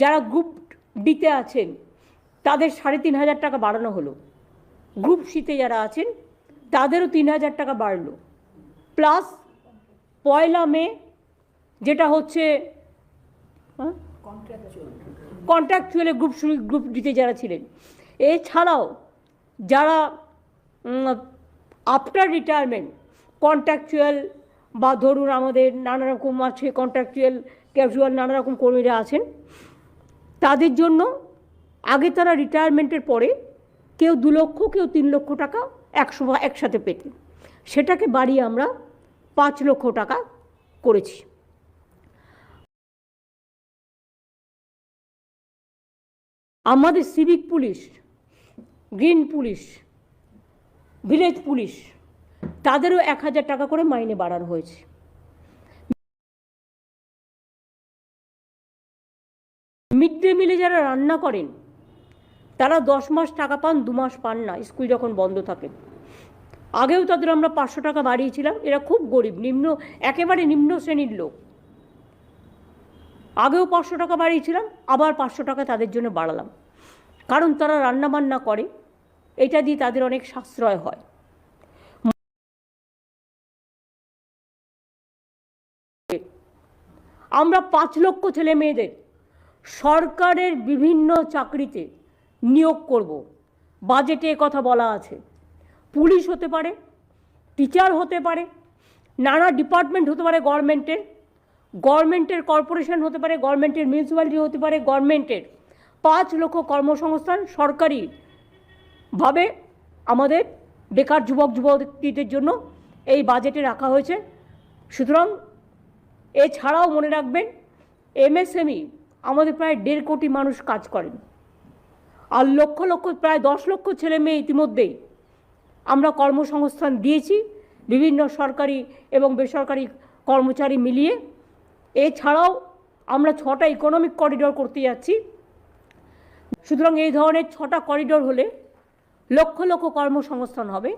যারা গ্রুপ ডিতে আছেন, তাদের সাড়ে তিন হাজার টাকা বাড়ানো হলো। গ্রুপ সিতে যারা আছেন, তাদেরও তিন হাজার টাকা বাড়লো। প্লাস পয়লা মে, যেটা হচ্ছে? কন্ট্রাকচুয়ালে গ্রুপ গ্রুপ ডিতে যারা ছিলেন। এছাড়াও যারা আফটার রিটায়ারমেন্ট কন্ট্রাকচুয়াল বা ধরুন আমাদের নানা রকম আছে কন্ট্রাকচুয়াল ক্যাজুয়াল নানা রকম কর্মীরা আছেন তাদের জন্য আগে তারা রিটায়ারমেন্টের পরে কেউ দু লক্ষ, কেউ তিন লক্ষ টাকা একশো একসাথে পেতেন। সেটাকে বাড়িয়ে আমরা পাঁচ লক্ষ টাকা করেছি। আমাদের civic police green police village police তাদেরও এক হাজার টাকা করে মাইনে বাড়ানো হয়েছে। মিড ডে মিলে যারা রান্না করেন, তারা দশ মাস টাকা পান, দু মাস পান না, স্কুল যখন বন্ধ থাকে। আগেও তাদের আমরা পাঁচশো টাকা বাড়িয়েছিলাম, এরা খুব গরিব, নিম্ন, একেবারে নিম্ন শ্রেণির লোক। আগেও পাঁচশো টাকা বাড়িয়েছিলাম, আবার পাঁচশো টাকা তাদের জন্য বাড়ালাম। কারণ তারা রান্নাবান্না করে, এটা দিয়ে তাদের অনেক সাশ্রয় হয়। আমরা পাঁচ লক্ষ ছেলে মেয়েদের সরকারের বিভিন্ন চাকরিতে নিয়োগ করব। বাজেটে কথা বলা আছে। পুলিশ হতে পারে, টিচার হতে পারে, নানা ডিপার্টমেন্ট হতে পারে গভর্নমেন্টের। গভর্নমেন্টের কর্পোরেশন হতে পারে, গভর্নমেন্টের মিউনিসিপ্যালিটি হতে পারে, গভর্নমেন্টের। পাঁচ লক্ষ কর্মসংস্থান সরকারিভাবে আমাদের বেকার যুবক, যুবতীদের জন্য এই বাজেটে রাখা হয়েছে। সুতরাং এছাড়াও মনে রাখবেন, এমএসএমই আমাদের প্রায় দেড় কোটি মানুষ কাজ করেন। আর লক্ষ লক্ষ, প্রায় দশ লক্ষ ছেলে মেয়ে ইতিমধ্যেই আমরা কর্মসংস্থান দিয়েছি বিভিন্ন সরকারি এবং বেসরকারি কর্মচারী মিলিয়ে। এছাড়াও আমরা ছটা ইকোনমিক করিডোর করতে যাচ্ছি। সুতরাং এই ধরনের ছটা করিডোর হলে লক্ষ লক্ষ কর্মসংস্থান হবে।